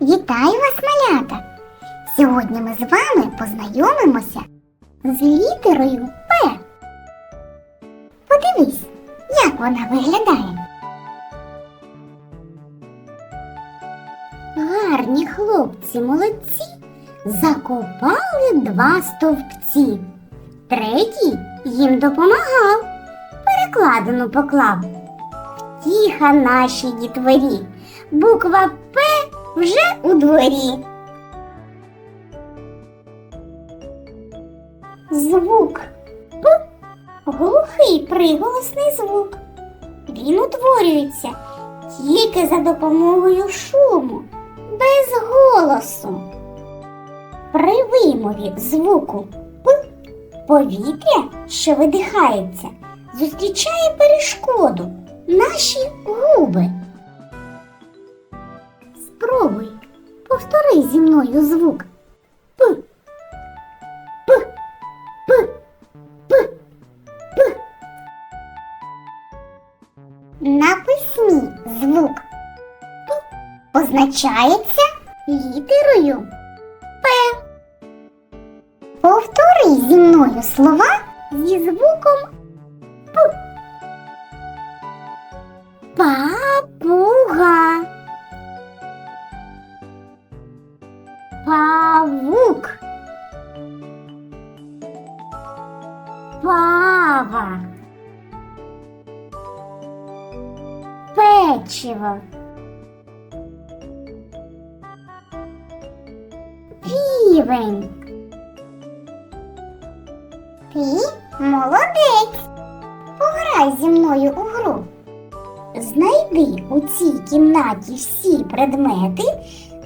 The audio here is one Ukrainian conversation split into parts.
Вітаю вас, малята! Сьогодні ми з вами познайомимося з літерою П. Подивись, як вона виглядає. Гарні хлопці молодці закопали два стовпці. Третій їм допомагав, перекладину поклав. Тіха нашій дітворі, буква П вже у дворі. Звук П глухий приголосний звук. Він утворюється тільки за допомогою шуму, без голосу. При вимові звуку П повітря, що видихається, зустрічає перешкоду наші губи. Повтори зі мною звук П. П. П. П. П. На письмі звук П позначається літерою П. Повтори зі мною слова зі звуком П. Папуга. Павук. Пава. Печиво. Півень. Ти молодець. Пограй зі мною у гру. Знайди у цій кімнаті всі предмети,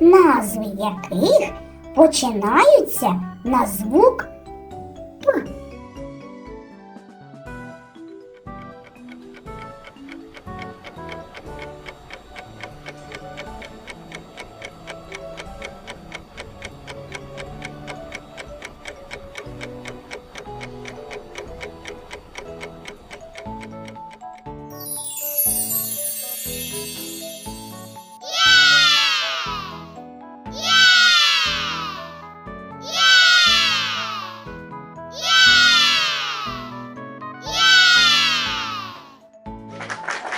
назви яких починаються на звук